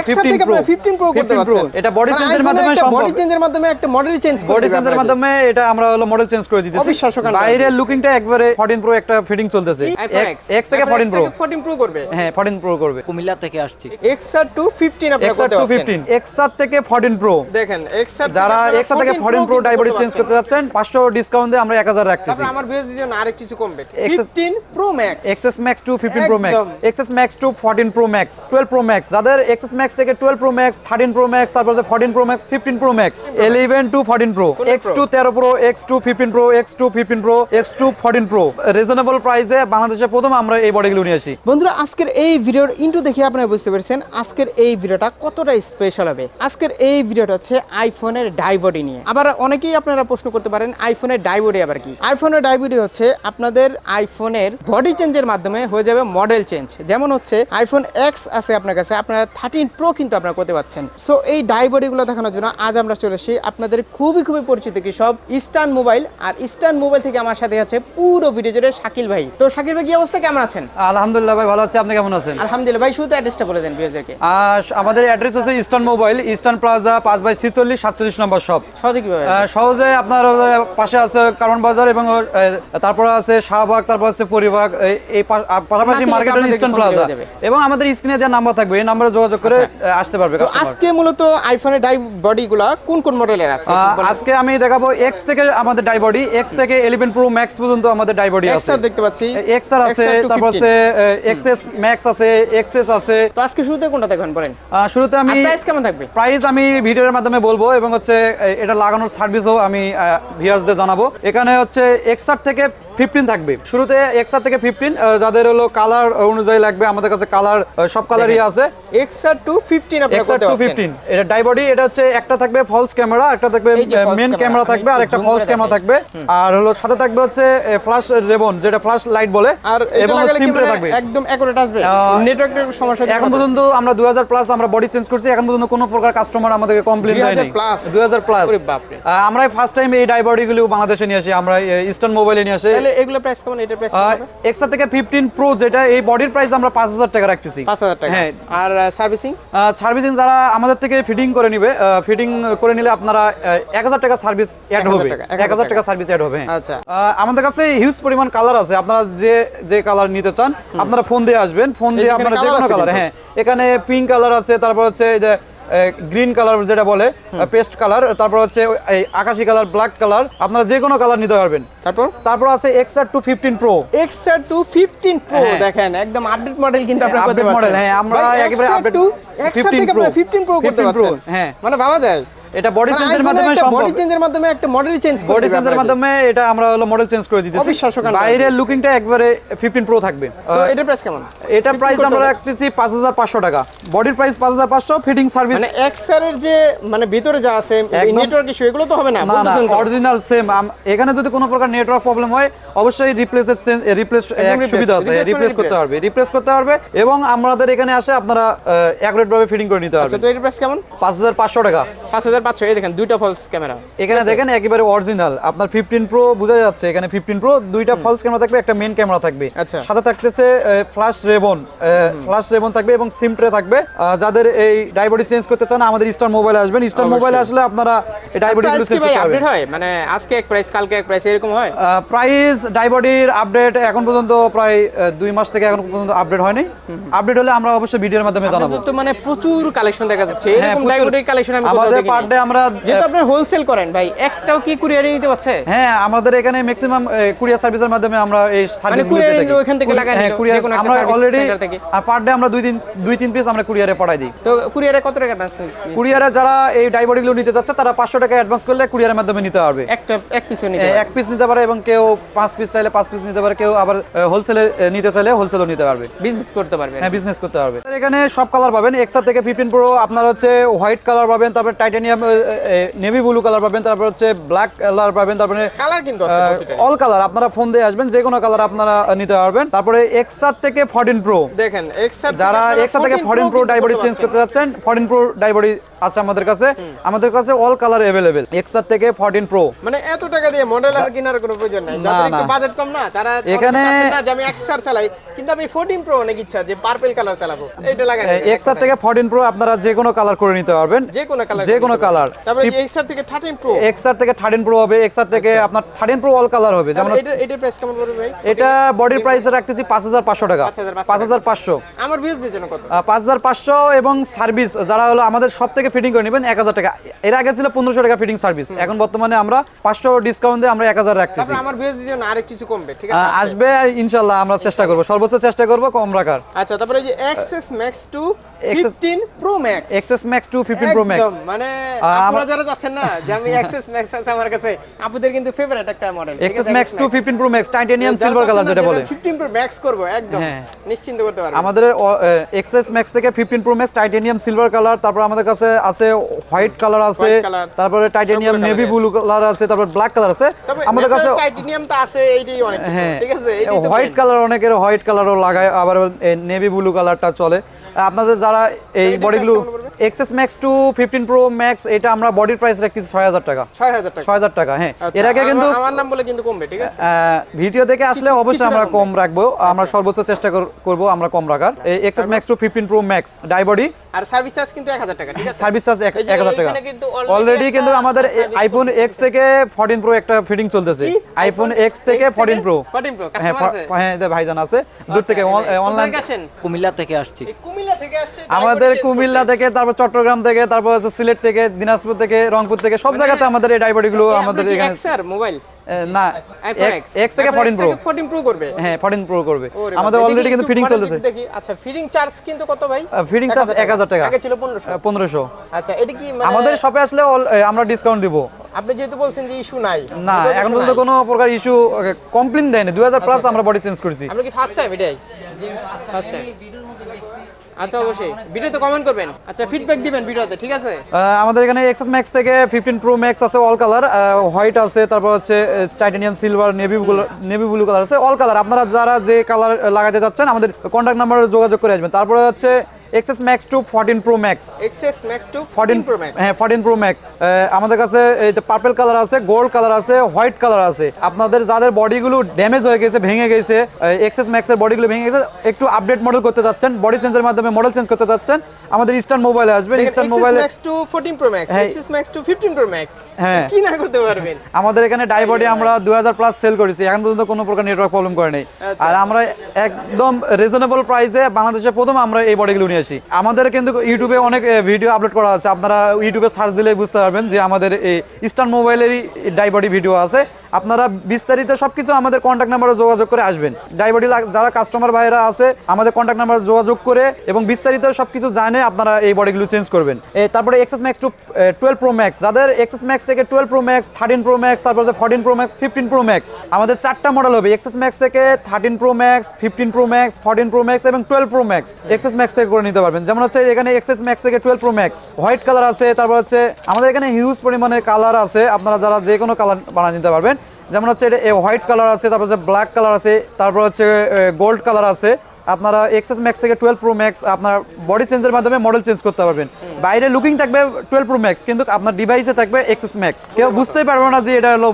XR থেকে আপনারা 15 pro করতে 15 Pro। পারছেন এটা বডি চেঞ্জের মাধ্যমে সম্ভব। বডি চেঞ্জের মাধ্যমে একটা মডেল চেঞ্জ করে বডি চেঞ্জের মাধ্যমে এটা আমরা হলো মডেল চেঞ্জ করে দিতেছি। অবিশ্বাস্য কাণ্ড। বাইরের লুকিংটা একবারে 14 প্রো একটা ফিটিং চলতেছে। iPhone X X থেকে 14 প্রো 14 প্রো করবে। হ্যাঁ 14 প্রো করবে। কুমিল্লা থেকে আসছি। এক্সার টু 15 আপনারা করতে পারছেন ফিফটিন থেকে ফোরটিন প্রো দেখেন এক্সার যারা এক্সার থেকে fourteen pro die body change করতে যাচ্ছেন ডিসকাউন্ট দিয়ে আমরা এক হাজার রাখতেছি। তারপর আমার ভিউজ দিবেন আরেক কিছু কমবে 15 pro max XS max to fifteen pro max. XS max to fourteen pro max twelve pro max যাদের এক্সএস ম্যাক্স থেকে twelve pro max thirteen pro max তারপর fourteen pro max fifteen pro max eleven to fourteen pro X to তেরো pro X to fifteen pro X to fifteen pro X to fourteen pro reasonable প্রাইসে বাংলাদেশে প্রথম আমরা এই বডিগুলো নিয়ে আসি। বন্ধুরা আজকের এই ভিডিওর ইন্টু দেখে আপনারা বুঝতে পেরেছেন আজকের এই ভিডিওটা কতটা স্পেশাল হবে। আজকের এই ভিডিওটা হচ্ছে আইফোনের ডাইবডি নিয়ে। আবার অনেকেই আপনারা প্রশ্ন করতে পারেন আইফোনের ডাইবডি আবার কি? আইফোনের ডাইবডি হচ্ছে আপনাদের আইফোনের বডি চেঞ্জের মাধ্যমে হয়ে যাবে মডেল চেঞ্জ যেমন হচ্ছে আইফোন এক্স আছে আপনার কাছে আপনারা থার্টিন প্রো কিন্তু আপনারা করতে পারছেন। সো এই ডাইবডিগুলো দেখানোর জন্য আজ আমরা চলে এসেছি আপনাদের খুবই খুবই পরিচিত কি সব ইস্টার্ন মোবাইল আর ইস্টার্ন মোবাইল থেকে আমার সাথে আছে পুরো ভিডিও জুড়ে শাকিল ভাই। তো শাকিল ভাই কি অবস্থা? কেমন আছেন? আলহামদুলিল্লাহ ভাই ভালো আছি। আপনি কেমন আছেন? আলহামদুলিল্লাহ ভাই শুধু অ্যাড্রেসটা বলে দেন আর আমাদের অ্যাড্রেস আছে ইস্টার্ন মোবাইল ইস্টার্ন প্লাজা পাঁচ বাই ছিচল্লিশ সাতচল্লিশ নম্বর শপ সহজে কীভাবে? সহজে আপনার পাশে আছে কারণ বাজার এবং তারপরে আছে শাহবাগ তারপর আছে পরিবাগ এই- পাশাপাশি আপনাদেরকে ইস্টার্ন প্লাজা এবং আমাদের স্ক্রিনে যে নাম্বার থাকবে এই নাম্বারে যোগাযোগ করে আহ, আসতে পারবে তো আজকে মূলত আইফোনের ডাই বডিগুলা কোন কোন মডেলের আছে? আজকে আমি দেখাবো এক্স থেকে আমাদের ডাইবডি এক্স থেকে ইলেভেন প্রো ম্যাক্স পর্যন্ত আমাদের ডাইবডি আছে। এক্সআর দেখতে পাচ্ছি। এক্সআর আছে তারপর আছে এক্সএস ম্যাক্স আছে এক্সএস আছে। তো আজকে শুরুতে কোনটা দেখবেন বলেন? শুরুতে আমি প্রাইস কেমন থাকবে? প্রাইস আমি ভিডিওর মাধ্যমে বলব এবং হচ্ছে এটা লাগানোর সার্ভিসও আমি ভিউয়ার্সদের জানাব। এখানে হচ্ছে এক্সার থেকে ফিফটিন থাকবে। শুরুতে এক্সার থেকে ফিফটিন যাদের হলো কালার অনুযায়ী লাগবে আমাদের কাছে কালার সব কালারই আছে। XR to fifteen XR to fifteen এটা ডাইবডি এটা হচ্ছে একটা থাকবে ফলস ক্যামেরা একটা থাকবে মেন ক্যামেরা থাকবে আর একটা ফলস ক্যামেরা থাকবে। আর হলো সাথে থাকবে হচ্ছে ফ্ল্যাশ রেবন যেটা ফ্ল্যাশ লাইট বলে আর এবং সিম্পল মানে থাকবে। একদম অ্যাকুরেট আসবে? নেটওয়ার্কের সমস্যা এখন পর্যন্ত আমরা 2000 প্লাস আমরা বডি চেঞ্জ করছি এখন পর্যন্ত কোনো প্রকার কাস্টমার আমাদেরকে কমপ্লেইন দেয়নি। 2000 প্লাস ওরে বাপরে। আমরা ফার্স্ট টাইম এই ডাইবডি গুলো বাংলাদেশে নিয়ে আসি আমরা ইস্টার্ন মোবাইলে নিয়ে আসি। তাহলে এগুলো প্রাইস কেমন? এটার প্রাইস কেমন হবে? এক্সা থেকে 15 প্রো যেটা এই বডির প্রাইস আমরা 5000 টাকা রাখতেছি। 5000 টাকা। হ্যাঁ। আর সার্ভিসিং সার্ভিসিং যারা আমাদের থেকে ফিটিং করে নিবে ফিটিং করে নিলে আপনারা এক হাজার টাকা সার্ভিস অ্যাড হবে। টাকা, এক হাজার টাকা। সার্ভিস অ্যাড হবে হ্যাঁ। আচ্ছা। আমাদের কাছে হিউজ পরিমাণ কালার আছে। আপনারা যে যে কালার নিতে চান আপনারা ফোন দিয়ে আসবেন। ফোন দিয়ে আপনারা যে কোনো কালার হ্যাঁ। এখানে পিঙ্ক কালার আছে তারপর হচ্ছে এই যে গ্রিন কালার যেটা বলে পেস্ট কালার তারপর হচ্ছে এই আকাশি কালার ব্ল্যাক কালার আপনারা যে কোনো কালার নিতে পারবেন। তারপর? তারপর আছে XR to fifteen pro XR to fifteen pro হ্যাঁ। দেখেন একদম আপডেট মডেল কিন্তু আপনারা আপডেট মডেল হ্যাঁ আমরা ভাই, একেবারে আপডেট টু এক্সআর থেকে আপনারা 15 প্রো করতে পারছেন। হ্যাঁ। মানে ভাবা যায়। এটা বডি চেঞ্জের মাধ্যমে সম্ভব। বডি চেঞ্জের মাধ্যমে একটা মডেল চেঞ্জ বডি চেঞ্জের মাধ্যমে এটা আমরা হলো মডেল চেঞ্জ করে দিতেছি। বাইরের লুকিংটা একবারে 15 প্রো থাকবে। এটা প্রাইস কেমন? এটা প্রাইস আমরা রাখতেছি 5500 টাকা। বডির প্রাইস 5500 ফিটিং সার্ভিস মানে এর যে মানে ভিতরে যা আছে নেটওয়ার্ক ইস্যু এগুলো তো হবে না বলতেছেন অরিজিনাল সেম এখানে যদি কোনো প্রকার নেটওয়ার্ক প্রবলেম হয় অবশ্যই রিপ্লেস রিপ্লেস সুবিধা আছে। রিপ্লেস মানে করতে পারবে রিপ্লেস করতে পারবে এবং আমাদের এখানে আসে আপনারা অ্যাকুরেট ভাবে ফিটিং করে নিতে পারবে আচ্ছা তো এর প্রাইস কেমন? 5500 টাকা। 5000 পাচ্ছ এই দেখেন দুইটা ফলস ক্যামেরা এখানে দেখেন একেবারে অরিজিনাল আপনার 15 প্রো বোঝা যাচ্ছে এখানে 15 প্রো দুইটা ফলস ক্যামেরা থাকবে একটা ক্যামেরা থাকবে। আচ্ছা। সাথে থাকতেছে রেবন রেবন থাকবে এবং সিম ট্রে থাকবে। যাদের এই ডাইবডি চেঞ্জ করতে চান আমাদের স্টার মোবাইলে আসবেন। স্টার মোবাইলে আসলে আপনারা এই ডাইবডি চেঞ্জ করতে হয়? মানে আজকে এক প্রাইস কালকে এক প্রাইস এরকম হয়? প্রাইস ডাইবডির আপডেট এখন পর্যন্ত প্রায় দুই মাস থেকে এখন পর্যন্ত আপডেট হয়নি। আপডেট হলে আমরা অবশ্যই ভিডিওর মাধ্যমে জানাব। তো মানে প্রচুর কালেকশন দেখা যাচ্ছে। হ্যাঁ, এরকম ডাইবডির কালেকশন আমি আমাদের আমরা যেহেতু আপনারা হোলসেল করেন ভাই একটাও কি কুরিয়ারে নিতে পারছে? হ্যাঁ আমাদের এখানে ম্যাক্সিমাম কুরিয়ার সার্ভিসের মাধ্যমে আমরা এই সার্ভিস নিলে ওইখান থেকে কুরিয়ার যে কোনো একটা আমরা অলরেডি থেকে। পার ডে আমরা দুই দিন দুই তিন পিস আমরা কুরিয়ারে পাঠাই দিই। তো কুরিয়ারে কত টাকা অ্যাডভান্স কুরিয়ারে যারা এই ডাইবডিগুলো নিতে চাচ্ছে তারা পাঁচশো টাকা অ্যাডভান্স করলে কুরিয়ারের মাধ্যমে নিতে পারবে। একটা এক পিসও নিতে পারে। এক পিস নিতে পারে এবং কেউ পাঁচ পিস চাইলে পাঁচ পিস নিতে পারে কেউ আবার হোলসেলে নিতে চাইলে হোলসেলও নিতে পারবে। বিজনেস করতে পারবে। হ্যাঁ বিজনেস করতে পারবে। এখানে সব কালার পাবেন এক্সা থেকে ফিফটিন প্রো আপনার হচ্ছে হোয়াইট কালার পাবেন তারপর টাইটানিয়াম নেভি ব্লু কালার পাবেন তারপর হচ্ছে ব্ল্যাক কালার পাবেন তারপরে কালার কিন্তু আছে অল কালার আপনারা ফোন দিয়ে আসবেন যে কোনো কালার আপনারা নিতে পারবেন। তারপরে এক্সার থেকে ফোরটিন প্রো দেখেন এক্সআর যারা এক্সা থেকে ফরেন প্রো ডাইবডি চেঞ্জ করতে যাচ্ছেন ফরেন প্রো ডাইবডি আছে আমাদের কাছে। আমাদের কাছে অল কালার অ্যাভেলেবেল এক্সার থেকে ফোরটিন প্রো মানে এত টাকা দিয়ে মডেল আর কেনার কোনো প্রয়োজন নাই। যাদের একটু বাজেট কম না তারা এখানে- না যে আমি এক্সআর চালাই। কিন্তু আমি 14 প্রো অনেক ইচ্ছা যে পার্পল কালার চালাবো। এটা লাগাই এক্সার থেকে ফোরটিন প্রো আপনারা যে কোনো কালার করে নিতে পারবেন। যে কোনো কালার যে কোনো কালার তারপরে এক্সআর থেকে 13 প্রো এক্সার থেকে থার্টিন প্রো হবে এক্সার থেকে আপনার থার্টিন প্রো অল কালার হবে। যেমন এটা এটা প্রাইস কেমন পড়বে ভাই? এটা বডির প্রাইস রাখতেছি পাঁচ হাজার পাঁচশো টাকা। 5,500 পাঁচ হাজার পাঁচশো। আমার দিয়েছেন কত? পাঁচ হাজার পাঁচশো এবং সার্ভিস যারা হলো আমাদের সব থেকে ফিটিং করে নেবেন এক হাজার টাকা। এর আগে ছিল পনেরোশো টাকা ফিটিং সার্ভিস এখন বর্তমানে আমরা পাঁচশো ডিসকাউন্ট দিয়ে আমরা এক হাজার রাখতেছি। তারপরে আমার দিয়েছেন আরেক কিছু কমবে ঠিক আছে? আসবে ইনশাল্লাহ আমরা চেষ্টা করব। সর্বোচ্চ চেষ্টা করব কম রাখার। আচ্ছা তারপরে এই যে XS max to XS 15 pro max XS max to fifteen pro max মানে আপনারা যারা যাচ্ছেন না যে আমি এক্সএস ম্যাক্স আছে আমার কাছে আপুদের কিন্তু ফেভারিট একটা model XS max to fifteen pro max titanium silver colour যেটা বলে। 15 প্রো ম্যাক্স করব একদম হ্যাঁ। নিশ্চিন্ত করতে পারবেন আমাদের এক্সএস ম্যাক্স থেকে fifteen pro max titanium silver colour তারপর আমাদের কাছে আছে হোয়াইট কালার আছে তারপরে টাইটেনিয়াম নেভি ব্লু কালার আছে। তারপর ব্ল্যাক কালার আছে। আমাদের কাছে টাইটেনিয়াম তো আছে এইটাই অনেক কিছু, হ্যাঁ। ঠিক আছে? হোয়াইট কালার অনেকের হোয়াইট কালারও লাগায় আবার নেভি ব্লু কালারটা চলে। আপনাদের যারা এই বডিগুলো? XS max to fifteen pro max এটা আমরা বডির প্রাইস রাখতেছি ছয় হাজার টাকা। 6000 টাকা। ছয় হাজার টাকা হ্যাঁ। আচ্ছা, এর আগে কিন্তু আমার নাম বলে কিন্তু কমবে ঠিক আছে? ভিডিও দেখে আসলে অবশ্যই আমরা কম রাখব। আমরা সর্বোচ্চ চেষ্টা কর- করব আমরা কম রাখার। এই XS max to fifteen pro max die body R service charge কিন্তু 1000 টাকা ঠিক আছে? সার্ভিস চার্জ এক এক হাজার টাকা। অলরেডি কিন্তু আমাদের আইফোন এক্স থেকে ফোরটিন প্রো একটা ফিটিং চলতেছে। আইফোন এক্স থেকে ফোরটিন প্রো 14 প্রো হ্যাঁ হ্যাঁ ভাইজান আছে। দূর থেকে অনলাইন কোথা থেকে আসেন? কুমিল্লা থেকে আসছি। কুমিল্লা থেকে আসছে আমাদের কুমিল্লা। থেকে তারপর চট্টগ্রাম থেকে তারপর হচ্ছে সিলেট থেকে দিনাজপুর থেকে রংপুর থেকে সব জায়গাতে আমাদের এই ডাইবডি গুলো আমাদের এখানে XR মোবাইল না এক্স থেকে iPhone X fourteen pro 14 pro করবে। হ্যাঁ ফোরটিন প্রো করবে। আমাদের অলরেডি কিন্তু ফিটিং চলতেছে। দেখি। আচ্ছা ফিটিং চার্জ কিন্তু কত ভাই? ফিটিং চার্জ এক হাজার টাকা। আগে ছিল 1500 পনেরোশো। আচ্ছা এটা কি মানে আমাদের শপে আসলে আমরা ডিসকাউন্ট দিব। আপনি যেহেতু বলছেন যে ইস্যু নাই। না এখন পর্যন্ত কোনো প্রকার ইস্যু কমপ্লেন দেয়নি। দুই হাজার প্লাস আমরা বডি চেঞ্জ করেছি। আপনি কি ফার্স্ট টাইম এটাই? জি ফার্স্ট টাইম আচ্ছা অবশ্যই। ভিডিওতে কমেন্ট করবেন। আচ্ছা ফিডব্যাক দিবেন ভিডিওতে ঠিক আছে? আমাদের এখানে এক্সএস ম্যাক্স থেকে ফিফটিন প্রো ম্যাক্স আছে অল কালার হোয়াইট আছে, তারপর হচ্ছে titanium silver navy navy blue colour আছে অল কালার আপনারা যারা যে কালার লাগাতে চাচ্ছেন, আমাদের কন্ট্যাক্ট নাম্বারে যোগাযোগ করে আসবেন। তারপরে হচ্ছে XS max to fourteen pro max XS max to 14 14 pro max হ্যাঁ 14 প্রো ম্যাক্স আমাদের কাছে পার্পল কালার আছে গোল্ড কালার আছে হোয়াইট কালার আছে। আপনাদের যাদের বডিগুলো ড্যামেজ হয়ে গেছে ভেঙে গেছে এক্সএস ম্যাক্সের বডিগুলো ভেঙে গেছে একটু আপডেট মডেল করতে চাচ্ছেন বডি চেঞ্জের মাধ্যমে মডেল চেঞ্জ করতে চাচ্ছেন আমাদের ইস্টার্ন মোবাইলে আসবেন ইস্টার্ন মোবাইলে ম্যাক্স টু 14 প্রো ম্যাক্স হ্যাঁ। XS max to 15 pro max হ্যাঁ। কি না করতে পারবেন? আমাদের এখানে ডাইবডি আমরা দুই হাজার প্লাস সেল করেছি। এখন পর্যন্ত কোনো প্রকার নেটওয়ার্ক প্রবলেম করে নেই। আচ্ছা। আর আমরা একদম রিজনেবল প্রাইসে বাংলাদেশের প্রথম আমরা এই বডিগুলো নিয়ে আসি আমাদের কিন্তু ইউটিউবে অনেক ভিডিও আপলোড করা আছে। আপনারা ইউটিউবে সার্চ দিলে বুঝতে পারবেন যে আমাদের এই ইস্টার্ন মোবাইলেরই ডাইবডি ভিডিও আছে। আপনারা বিস্তারিত সবকিছু আমাদের কন্ট্যাক্ট নাম্বারে যোগাযোগ করে আসবেন। ডাইবডি যারা কাস্টমার ভাইরা আছে, আমাদের কন্ট্যাক্ট নাম্বারে যোগাযোগ করে এবং বিস্তারিত সবকিছু জানে আপনারা এই বডিগুলো চেঞ্জ করবেন। তারপরে XS max to twelve pro max যাদের এক্সেস ম্যাক্স থেকে twelve pro max thirteen pro max তারপর fourteen pro max fifteen pro max আমাদের চারটা মডেল হবে। এক্সেস ম্যাক্স থেকে thirteen pro max fifteen pro max fourteen pro max এবং twelve pro max XS max থেকে করে নিতে পারবেন। যেমন হচ্ছে এখানে এক্সেস ম্যাক্স থেকে twelve pro max white colour আছে, তারপর হচ্ছে আমাদের এখানে হিউজ পরিমাণের কালার আছে। আপনারা যারা যে কোনো কালার বানিয়ে নিতে পারবেন। যেমন হচ্ছে এটা হোয়াইট কালার আছে তারপর হচ্ছে ব্ল্যাক কালার আছে তারপর হচ্ছে গোল্ড কালার আছে। আপনারা এক্সএস ম্যাক্স থেকে টুয়েলভ প্রো ম্যাক্স আপনার বডি চেঞ্জের মাধ্যমে মডেল চেঞ্জ করতে পারবেন। বাইরে লুকিং থাকবে টুয়েলভ প্রো ম্যাক্স কিন্তু আপনার ডিভাইসে থাকবে এক্সএস ম্যাক্স কেউ বুঝতেই পারবে না যে এটা হলো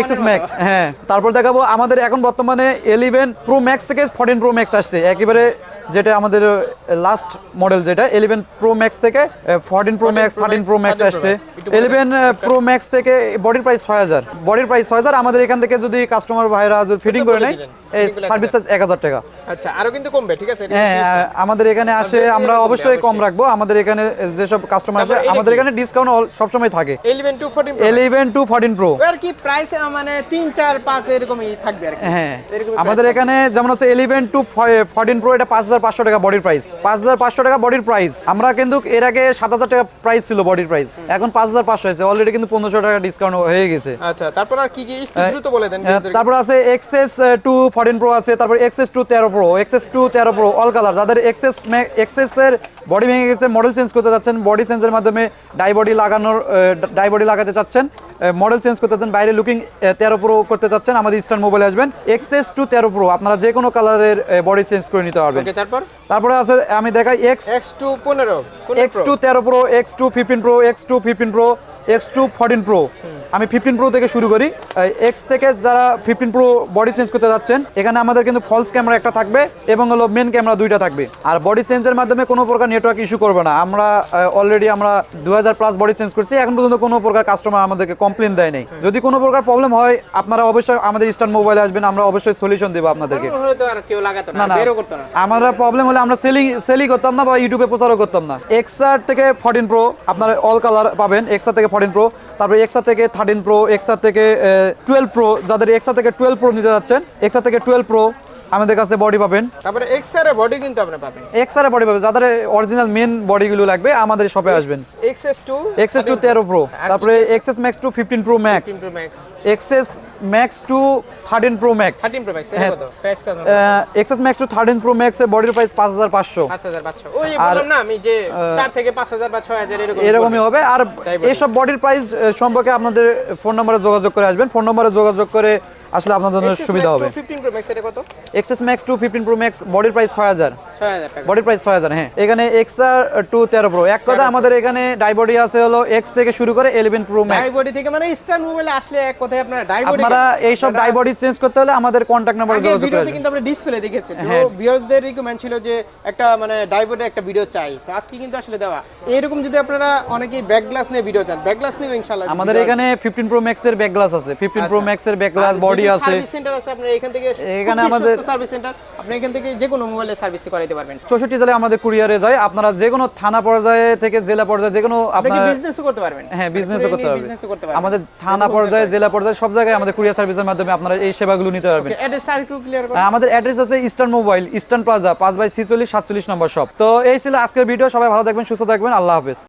এক্সএস ম্যাক্স হ্যাঁ তারপর দেখাবো আমাদের এখন বর্তমানে এলিভেন প্রো ম্যাক্স থেকে ফোরটিন প্রো ম্যাক্স আসছে। একেবারে যেটা আমাদের লাস্ট মডেল যেটা এলিভেন প্রো ম্যাক্স থেকে fourteen pro max thirteen pro max আসছে। ইলেভেন প্রো ম্যাক্স থেকে বডির প্রাইস ছয় হাজার। বডির প্রাইস ছয় হাজার আমাদের এখান থেকে যদি কাস্টমার ভাইরা যদি ফিটিং করে নেয় এই সার্ভিস চার্জ এক হাজার টাকা। আচ্ছা আরও কিন্তু কমবে ঠিক আছে? হ্যাঁ আমাদের এখানে আসে আমরা অবশ্যই কম রাখব। আমাদের এখানে যেসব কাস্টমার আসে আমাদের এখানে ডিসকাউন্ট সবসময় থাকে। 11 to 14 pro eleven to fourteen pro আর কি প্রাইস মানে 3 4 5 এরকমই থাকবে আর কি। হ্যাঁ আমাদের এখানে যেমন হচ্ছে ইলেভেন টু ফোরটিন প্রো এটা পাঁচ হাজার পাঁচশো টাকা বডির প্রাইস পাঁচ হাজার পাঁচশো টাকা বডির প্রাইস আমরা কিন্তু এর আগে সাত হাজার টাকা প্রাইস ছিল বডির প্রাইস এখন পাঁচ হাজার পাঁচশো হয়েছে। অলরেডি কিন্তু পনেরোশো টাকা ডিসকাউন্ট হয়ে গেছে। আচ্ছা তারপর আর কি কি দ্রুত বলে দেন তারপর আছে এক্সএস টু ফরেন প্রো আছে তারপর এক্সএস টু তেরো প্রো এক্সএস টু তেরো প্রো অল কালার যাদের এক্সএস এক্সএস এর বডি ভেঙে গেছে মডেল চেঞ্জ করতে চাচ্ছেন বডি চেঞ্জের মাধ্যমে ডাই বডি লাগানোর ডাই বডি লাগাতে চাচ্ছেন। মডেল চেঞ্জ করতে চাচ্ছেন বাইরে লুকিং তেরো প্রো করতে চাচ্ছেন আমাদের ইস্টার্ন মোবাইলে আসবেন। এক্সএস টু তেরো প্রো আপনারা যে কোনো কালারের বডি চেঞ্জ করে নিতে পারবেন। তারপর? তারপরে আছে আমি দেখাই এক্স এক্স টু পনেরো এক্স টু তেরো pro X to fifteen pro X to fifteen pro X to fourteen pro আমি ফিফটিন প্রো থেকে শুরু করি। এক্স থেকে যারা ফিফটিন প্রো বডি চেঞ্জ করতে যাচ্ছেন এখানে আমাদের কিন্তু ফলস ক্যামেরা একটা থাকবে এবং হলো মেন ক্যামেরা দুইটা থাকবে। আর বডি চেঞ্জের মাধ্যমে কোনো প্রকার নেটওয়ার্ক ইস্যু করবে না। আমরা অলরেডি আমরা দু হাজার প্লাস বডি চেঞ্জ করছি এখন পর্যন্ত কোনো প্রকার কাস্টমার আমাদেরকে কমপ্লেন দেয় নাই। যদি কোনো প্রকার প্রবলেম হয় আপনারা অবশ্যই আমাদের স্টার মোবাইলে আসবেন আমরা অবশ্যই সলিউশন দেবো আপনাদেরকে। না না আমরা প্রবলেম হলে আমরা সেলিং সেলই করতাম না বা ইউটিউবে প্রচারও করতাম না। এক্সআর থেকে ফোরটিন প্রো আপনারা অল কালার পাবেন এক্সার থেকে ফর্টিন প্রো তারপরে এক্সার থেকে থার্টিন প্রো এক্সা থেকে টুয়েলভ প্রো, যাদের এক্সা থেকে টুয়েলভ প্রো নিতে যাচ্ছেন এক্সা থেকে টুয়েলভ প্রো আমাদের কাছে বডি পাবেন। তারপরে এক্সের বডি কিন্তু আপনি পাবেন। এক্সআর বডি পাবেন যাদের অরিজিনাল মেন বডিগুলো লাগবে আমাদের শপে আসবেন। এক্সএস টু এক্সএস টু তেরো প্রো তারপরে XS max to fifteen pro max pro max XS max to thirteen pro max 13 pro max এর হ্যাঁ। কত? প্রাইস কত XS max to thirteen pro max এর বডির প্রাইস পাঁচ হাজার পাঁচশো। 5000 500 ওই বললাম না আমি যে 4 থেকে 5000 বা 6000 এরকম এরকমই হবে। আর তাই বলি। এইসব বডির প্রাইস সম্পর্কে আপনাদের ফোন নম্বরে যোগাযোগ করে আসবেন। ফোন নম্বরে যোগাযোগ করে আসলে আপনাদের জন্য সুবিধা হবে। 15 প্রো ম্যাক্স এর কত? XS max to fifteen pro max বডির প্রাইস ছয় হাজার। বডির প্রাইস ছয় হাজার হ্যাঁ। এখানে এক্সআর টু তেরো প্রো এক কথা আমাদের এখানে ডাইবডি আছে হলো এক্স থেকে শুরু করে ইলেভেন প্রো ম্যাক্স ডাইবডি থেকে মানে স্টার মোবাইলে আসলে এক কথায় আপনারা ডাইবডি আপনারা এইসব ডাইবডি চেঞ্জ করতে হলে আমাদের কন্ট্যাক্ট নাম্বারে যোগাযোগ করে ভিডিওতে কিন্তু আমরা ডিসপ্লে দেখেছি তো হ্যাঁ। ভিউয়ার্সদের রিকমেন্ড ছিল যে একটা মানে ডাইবোর্ডের একটা ভিডিও চাই। তো আজকে কিন্তু আসলে দেওয়া। এরকম যদি আপনারা অনেকেই ব্যাক গ্লাস নিয়ে ভিডিও চান ব্যাক গ্লাস নিয়ে ইনশাআল্লাহ আমাদের এখানে ফিফটিন প্রো ম্যাক্স এর ব্যাক গ্লাস আছে। ফিফটিন প্রো ম্যাক্স এর ব্যাক গ্লাস বডি আছে। সার্ভিস সেন্টার আছে আপনারা এখান থেকে এখানে আমাদের- সার্ভিস সেন্টার আপনি এখান থেকে যে কোনো মোবাইলে সার্ভিস করাইতে পারবেন। চৌষট্টি জেলায় আমাদের কুরিয়ারে যায়। আপনারা যে কোনো থানা পর্যায়ে থেকে জেলা পর্যায়ে যে কোনো আপনি আপনার বিজনেসও করতে পারবেন? হ্যাঁ বিজনেসও করতে পারবেন। আমাদের থানা পর্যায়ে জেলা পর্যায়ে সব জায়গায় আমাদের কুরিয়ার সার্ভিসের মাধ্যমে আপনারা এই সেবাগুলো নিতে পারবেন। করুন আমাদের অ্যাড্রেস হচ্ছে ইস্টার্ন মোবাইল ইস্টার্ন প্লাজা পাঁচ বাই ছিচল্লিশ সাতচল্লিশ নম্বর শপ তো এই ছিল আজকের ভিডিও সবাই ভালো থাকবেন সুস্থ থাকবেন আল্লাহ হাফেজ।